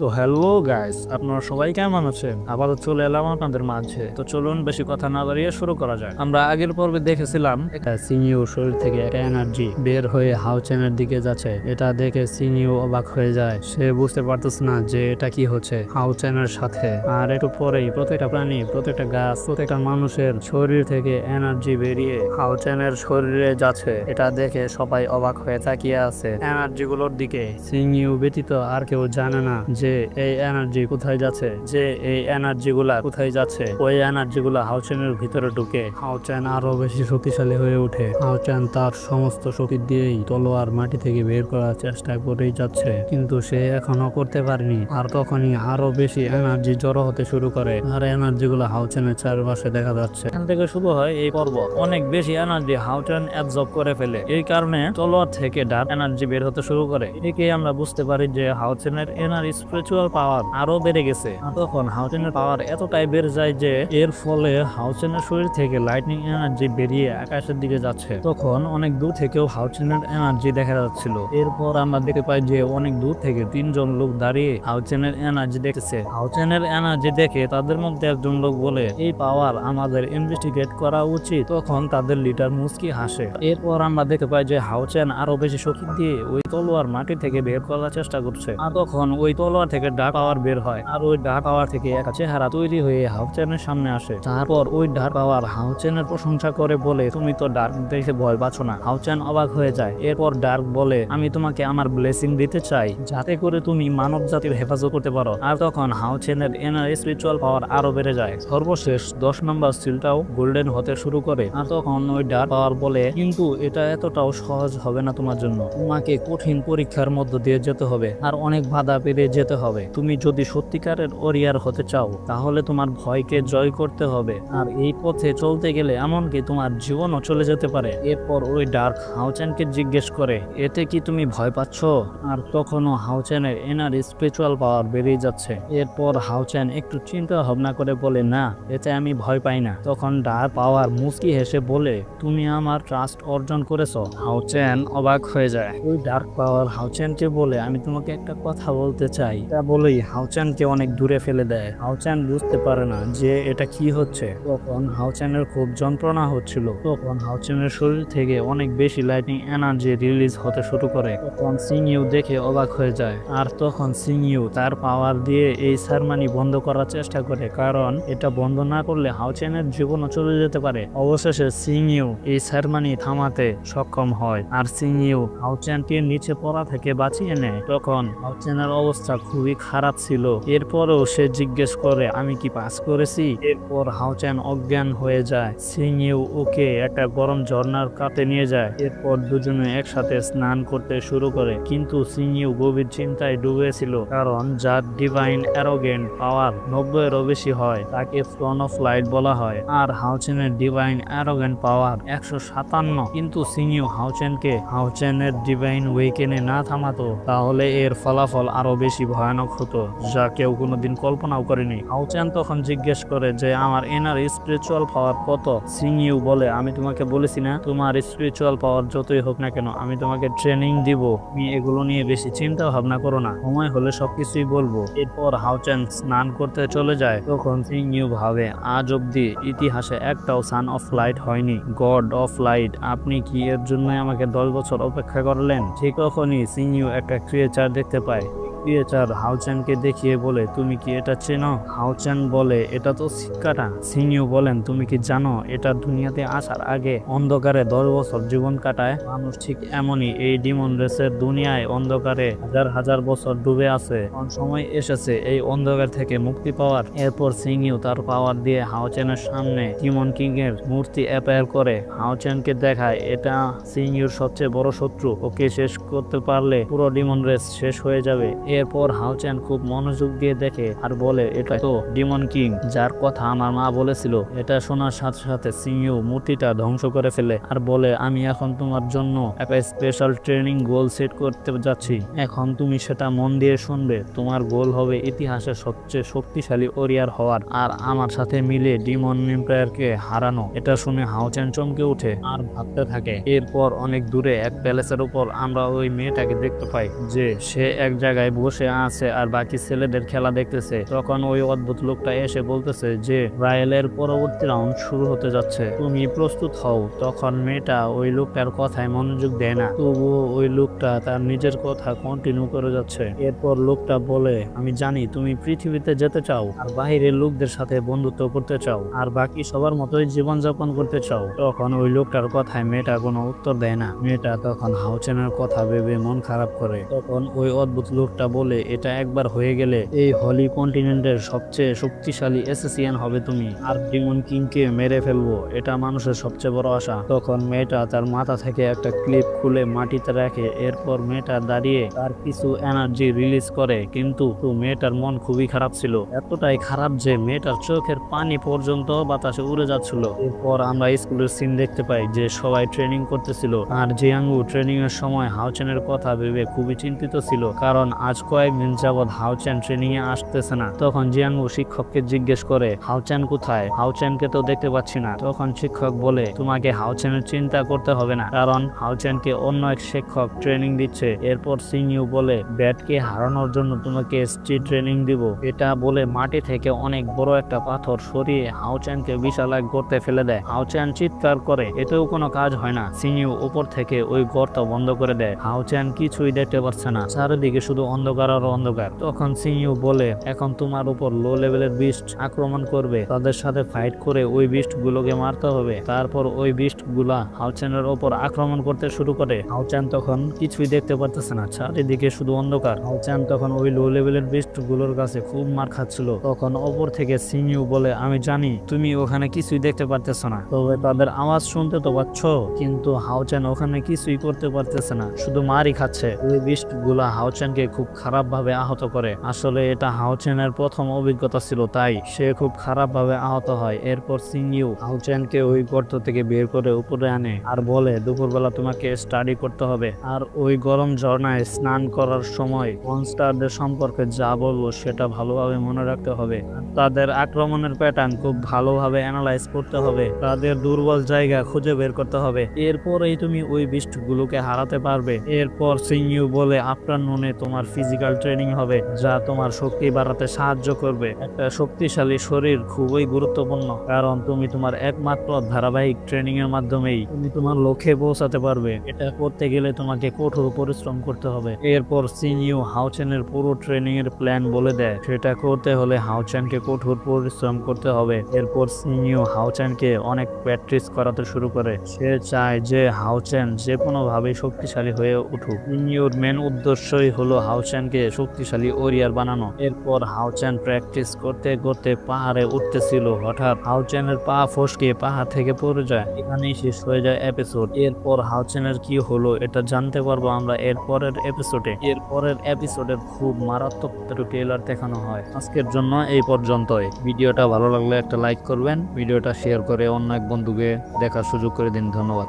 তো hello guys আপনারা সবাই কেমন আছেন? আবারও চলে এলাম আপনাদের মাঝে। তো চলুন বেশি কথা না বাড়িয়ে শুরু করা যায় আমরা আগের পর্বে দেখেছিলাম একটা সিনিউ শরীর থেকে একটা এনার্জি বের হয়ে হাউচেনের দিকে যাচ্ছে। এটা দেখে সিনিউ অবাক হয়ে যায়। সে বুঝতে পারতেছে না যে এটা কি হচ্ছে হাউচেনের সাথে। আর একটু পরেই প্রত্যেকটা প্রাণী, প্রত্যেকটা গাছ, প্রত্যেকটা মানুষের শরীর থেকে এনার্জি বেরিয়ে হাউচেনের শরীরে যাচ্ছে। এটা দেখে সবাই অবাক হয়ে তাকিয়ে আছে এনার্জি গুলোর দিকে। সিনিউ ব্যতীত আর কেউ জানে না যে এই এনার্জি কোথায় যাচ্ছে, যে এই এনার্জি গুলা কোথায় যাচ্ছে, ওই এনার্জি গুলা হাউচেনের ভিতরে ঢুকে। হাউচেন আরও বেশি শক্তিশালী হয়ে ওঠে। হাউচেন তার সমস্ত শক্তি দিয়েই তলোয়ার মাটি থেকে বের করার চেষ্টা করেই যাচ্ছে। কিন্তু সে এখনও করতে পারেনি, আর তখনই আরও বেশি এনার্জি জড়ো হতে শুরু করে। আর এনার্জি গুলা হাউচেনের চারপাশে দেখা যাচ্ছে। এখান থেকে শুরু হয় এই পর্ব। অনেক বেশি এনার্জি হাউচেন অ্যাবজর্ব করে ফেলে। এই কারণে তলোয়ার থেকে ডার্ক এনার্জি বের হতে শুরু করে। একে আমরা বুঝতে পারি যে হাউচেনের এনার স্পিরিচুয়াল পাওয়ার আরও বেড়ে গেছে। তখন হাউচেনের পাওয়ার এতটাই বেড়ে যায় যে, এর ফলে হাউচেনের শরীর থেকে লাইটনিং এনার্জি বেরিয়ে আকাশের দিকে যাচ্ছে। তখন অনেক দূর থেকেও হাউচেনের এনার্জি দেখা যাচ্ছিল। এরপর আমরা দেখতে পাই যে, অনেক দূর থেকে তিনজন লোক দাঁড়িয়ে হাউচেনের এনার্জি দেখতেছে। হাউচেনের এনার্জি দেখে তাদের মধ্যে একজন লোক বলে, এই পাওয়ার আমাদের ইনভেস্টিগেট করা উচিত। তখন তাদের লিডার মুস্কি হাসে। এরপর আমরা দেখতে পাই যে, হাউচেন আরও বেশি শক্তি দিয়ে ওই তলোয়ার মাটি থেকে বের করার চেষ্টা করছে। আর তখন ওই তলোয়ার থেকে ডাক পাওয়ার বের হয়। আর ওই ডাক পাওয়ার থেকে একটা চেহারা তৈরি হয়ে হাউচেনের সামনে আসে। তারপর ওই ডাক পাওয়ার হাউচেনের প্রশংসা করে বলে, তুমি তো ডার্ক দেখে ভয় পাচ্ছ না। হাউচেন অবাক হয়ে যায়। এরপর ডার্ক বলে, আমি তোমাকে আমার ব্লেসিং দিতে চাই, যাতে করে তুমি মানব জাতির হেফাজত করতে পারো। আর তখন হাউচেনের এনার স্পিরিচুয়াল পাওয়ার আরও বেড়ে যায়। সর্বশেষ দশ নম্বর সিলটাও গোল্ডেন হতে শুরু করে। আর তখন ওই ডার্ক পাওয়ার বলে, কিন্তু এটা এতটাও সহজ হবে না তোমার জন্য। তোমাকে কঠিন পরীক্ষার মধ্য দিয়ে যেতে হবে। আর অনেক বাধা পেরিয়ে যেতে হবে। তুমি যদি সত্যিকারের ওরিয়ার হতে চাও, তাহলে তোমার ভয়কে জয় করতে হবে। আর এই পথে চলতে গেলে এমনকি তোমার জীবনও চলে যেতে পারে। এরপর ওই ডার্ক হাউচেনকে জিজ্ঞেস করে, এতে কি তুমি ভয় পাচ্ছ? আর তখনও হাউচেনের এনার স্পিরিচুয়াল পাওয়ার বেরিয়ে যাচ্ছে। এরপর হাউচেন একটু চিন্তা ভাবনা করে বলে, না, এতে আমি ভয় পাই না। তখন ডার্ক পাওয়ার মুস্কি হেসে বলে, তুমি আমার ট্রাস্ট অর্জন করেছ। হাউচেন অবাক হয়ে যায়। ওই ডার্ক পাওয়ার হাউচেনকে বলে, আমি তোমাকে একটা কথা বলতে চাই। তা বলেই হাউচেনকে অনেক দূরে ফেলে দেয়। হাউচেন বুঝতে পারে না যে এটা কি হচ্ছে। তখন হাউচেনের খুব যন্ত্রণা হচ্ছিল। তখন হাউচেনের শরীর থেকে অনেক বেশি লাইটিং এনার্জি রিলিজ হতে শুরু করে। তখন সিং ইউ দেখে অবাক হয়ে যায়। আর তখন সিং ইউ তার পাওয়ার দিয়ে এই সারমানি বন্ধ করার চেষ্টা করে, কারণ এটা বন্ধ না করলে হাউচেনের জীবনও চলে যেতে পারে। অবশেষে সিং ইউ এই সারমানি থামাতে সক্ষম হয়। আর সিং ইউ হাউচেনকে নিচে পড়া থেকে বাঁচিয়ে নেয়। তখন হাউচেনের অবস্থা খুবই খারাপ ছিল। এরপরও সে জিজ্ঞেস করে, আমি কি পাস করেছি? এরপর হাউচেন অজ্ঞান হয়ে যায়। সিং ইউ ওকে একটা গরম ঝর্ণার কাতে নিয়ে যায়। এরপর দুজনে একসাথে স্নান করতে শুরু করে। কিন্তু সিং ইউ গভীর চিন্তায় ডুবেছিল, কারণ যার ডিভাইন অ্যারোগেন্ট পাওয়ার নব্বইয়েরও বেশি হয়, তাকে ফ্রন অফ লাইট বলা হয়। আর হাউচেনের ডিভাইন অ্যারোগেন্ট পাওয়ার একশো সাতান্ন। কিন্তু সিনিউ হাউচেনকে হাউচেনের ডিভাইন ওয়েকেনে না থামাতো, তাহলে এর ফলাফল আরও বেশি ভয়ানক হতো, যা কেউ কোনোদিন কল্পনাও করেনি। হাউচেন তখন জিজ্ঞেস করে যে, আমার এনার স্পিরিচুয়াল পাওয়ার কত? সিং ইউ বলে, আমি তোমাকে বলেছি না, তোমার স্পিরিচুয়াল পাওয়ার যতই হোক না কেন, আমি তোমাকে ট্রেনিং দিব। তুমি এগুলো নিয়ে বেশি চিন্তা ভাবনা করো না, সময় হলে সবকিছুই বলব। এরপর হাউচেন স্নান করতে চলে যায়। তখন সিং ইউ ভাবে, আজ অব্দি ইতিহাসে একটাও সান অফ লাইট হয়নি। গড অফ লাইট আপনি কি এর জন্য আমাকে দশ বছর অপেক্ষা করলেন? ঠিক তখনই সিং ইউ একটা ক্রিয়েচার দেখতে পায়। ক্রিয়েচার হাউচেনকে দেখিয়ে বলে, তুমি কি এটা চেনো? হাউচেন বলে, এটা তো শিক্ষাটা সিনিউ বলেন, তুমি কি জানো, এটা দুনিয়াতে আসার আগে অন্ধকারে দশ বছর জীবন কাটায়? মানুষ ঠিক এমনই এই ডিমন রেসের দুনিয়ায় অন্ধকারে হাজার হাজার বছর ডুবে আছে। সময় এসেছে এই অন্ধকার থেকে মুক্তি পাওয়ার? এরপর সিংইউ তার পাওয়ার দিয়ে হাউচেনের সামনে ডিমন কিং এর মূর্তি অ্যাপায়ার করে। হাউচেনকে দেখায়, এটা সিংইউর সবচেয়ে বড় শত্রু। ওকে শেষ করতে পারলে পুরো ডিমন রেস শেষ হয়ে যাবে। এরপর হাউচেন খুব মনোযোগ দিয়ে দেখে আর বলে, এটা তো ডিমন কিং, যার কথা আমার মা বলেছিল। এটা শোনার সাথে সাথে সিংহ মূর্তিটা ধ্বংস করে ফেলে আর বলে, আমি এখন তোমার জন্য একটা স্পেশাল ট্রেনিং গোল সেট করতে যাচ্ছি। এখন তুমি সেটা মন দিয়ে শুনবে। তোমার গোল হবে ইতিহাসের সবচেয়ে শক্তিশালী ওরিয়ার হওয়ার আর আমার সাথে মিলে ডিমন এম্পায়ারকে হারানো। এটা শুনে হাউচেন চমকে উঠে আর ভাবতে থাকে। এরপর অনেক দূরে এক প্যালেসের উপর আমরা ওই মেয়েটাকে দেখতে পাই, যে সে এক জায়গায় বসে আছে আর বাকি ছেলেদের খেলা দেখতেছে। তখন ওই অদ্ভুত লোকটা এসে বলতেছে যে, রায়েলের পরবর্তী রাউন্ড শুরু হতে যাচ্ছে। তুমি প্রস্তুত হও। তখন মেয়েটা ওই লোকটার কথায় মনোযোগ দেয় না। তবুও ওই লোকটা তার নিজের কথা কন্টিনিউ করে যাচ্ছে। এরপর লোকটা বলে, আমি জানি তুমি পৃথিবীতে যেতে চাও আর বাইরের লোকদের সাথে বন্ধুত্ব করতে চাও আর বাকি সবার মতোই জীবনযাপন করতে চাও। তখন ওই লোকটার কথায় মেয়েটা কোনো উত্তর দেয় না। মেয়েটা তখন হাউচেনের কথা ভেবে মন খারাপ করে। তখন ওই অদ্ভুত লোকটা বলে এটা একবার হয়ে গেলে এই হলি কন্টিনেন্টের সবচেয়ে শক্তিশালী এসএসিয়ান হবে তুমি। আর ডিমন কিংকে মেরে ফেলব, এটা মানুষের সবচেয়ে বড় আশা। তখন মেয়েটা তার মাথা থেকে একটা ক্লিপ খুলে মাটিতে রাখে, এরপর মেয়েটা দাঁড়িয়ে তার কিছু এনার্জি রিলিজ করে। কিন্তু মেয়েটার মন খুবই খারাপ ছিল। এতটাই খারাপ যে মেয়েটার চোখের পানি পর্যন্ত বাতাসে উড়ে যাচ্ছিল। এরপর আমরা স্কুলের সিন দেখতে পাই যে সবাই ট্রেনিং করতেছিল। আর জিয়াঙ্গু ট্রেনিং এর সময় হাউচেনের কথা ভেবে খুবই চিন্তিত ছিল। কারণ আজ কয়েকদিন যাবৎ হাউচেন ট্রেনিং এ আসতেছে না। তখন জিয়াঙ্গু শিক্ষককে জিজ্ঞেস করে, হাউচেন কোথায়? হাউচেনকে তো দেখতে পাচ্ছি না। তখন শিক্ষক বলে, তোমাকে হাউচেনের চিন্তা করতে হবে না, কারণ হাউচেনকে অন্য এক শিক্ষক ট্রেনিং দিচ্ছে। এরপর সিংইউ বলে, ব্যাটকে হারানোর জন্য তোমাকে স্ট্রিট ট্রেনিং দিব। এটা বলে মাটি থেকে অনেক বড় একটা পাথর সরিয়ে হাউচেনকে বিশাল এক গর্তে ফেলে দেয়। হাউচেন চিৎকার করে, এতেও কোনো কাজ হয় না। সিংইউ উপর থেকে ওই গর্ত বন্ধ করে দেয়। হাউচেন কিছুই দেখতে পাচ্ছে না। চারিদিকে শুধু অন্ধকার আর অন্ধকার। তখন সিংইউ বলে, এখন তোমার উপর লো লেভেলের বিস্ট আক্রমণ করবে। তাদের সাথে ফাইট করে ওই বিস্ট গুলোকে মারতে হবে। তারপর ওই বিস্টগুলা হাউচেনের ওপর আক্রমণ করতে শুরু করে। হাউচেন তখন কিছুই দেখতে পারতেছে না। চারিদিকে শুধু অন্ধকার। হাউচেন তখন ওই লো লেভেলের বিস্টগুলোর কাছে খুব মার খাচ্ছিল। তখন ওপর থেকে সিংইউ বলে, আমি জানি, তুমি ওখানে কিছুই দেখতে পারতেছ না। তবে তাদের আওয়াজ শুনতে তো পাচ্ছ। কিন্তু হাউচেন ওখানে কিছুই করতে পারতেছে না। শুধু মারই খাচ্ছে। ওই বিস্টগুলা হাউচেনকে খুব খারাপ ভাবে আহত করে। আসলে এটা হাউচেনের প্রথম অভিজ্ঞতা ছিল, তাই সে খুব খারাপ ভাবে আহত হয়। এরপর সিংইউ হাউচেনকে ওই গর্ত থেকে বের করে উপরে আনে আর বলে, দুপুরবেলা তোমাকে স্টাডি করতে হবে। আর ওই গরম ঝর্ণায় স্নান করার সময় মনস্টারদের সম্পর্কে যা বলব সেটা ভালোভাবে মনে রাখতে হবে। তাদের আক্রমণের প্যাটার্ন খুব ভালোভাবে অ্যানালাইজ করতে হবে। তাদের দুর্বল জায়গা খুঁজে বের করতে হবে। এরপরেই তুমি ওই বিস্টগুলোকে হারাতে পারবে। এরপর সিংইউ বলে, আপনার নুনে তোমার ফিজিক্যাল ট্রেনিং হবে, যা তোমার শক্তি বাড়াতে সাহায্য করবে। একটা শক্তিশালী শরীর খুবই গুরুত্বপূর্ণ, কারণ তুমি তোমার একমাত্র ধারাবাহিক ট্রেনিং এর মাধ্যমেই তুমি তোমার লক্ষ্যে পৌঁছাতে পারবে। এটা করতে গেলে তোমাকে কঠোর পরিশ্রম করতে হবে। এরপর সিনিউ হাউচেনের পুরো ট্রেনিং এর প্ল্যান বলে দেয়। সেটা করতে হলে হাউচেনকে কঠোর পরিশ্রম করতে হবে। এরপর সিনিউ হাউচেনকে অনেক প্র্যাকটিস করাতে শুরু করে। সে চায় যে হাউচেন যে কোনো ভাবে শক্তিশালী হয়ে উঠুক। সিনিউর মেন উদ্দেশ্যই হলো হাউচেনকে শক্তিশালী ওরিয়ার বানানো। এরপর হাউচেন প্র্যাকটিস করতে করতে পাহাড়ে উঠতেছিল। হঠাৎ হাউচেনের পা ফসকে পাহাড় থেকে পড়ে যায়। এখানেই শেষ হয়ে যায় এপিসোড এরপর হাউচেনের কি হলো এটা জানতে পারব আমরা এর পরের এপিসোডে এর পরের এপিসোডের খুব মারাত্মক ট্রেলার দেখানো হয়। আজকের জন্য এই পর্যন্তই। ভিডিওটা ভালো লাগলে একটা লাইক করবেন। ভিডিওটা শেয়ার করে অন্য এক বন্ধুকে দেখার সুযোগ করে দিন। ধন্যবাদ।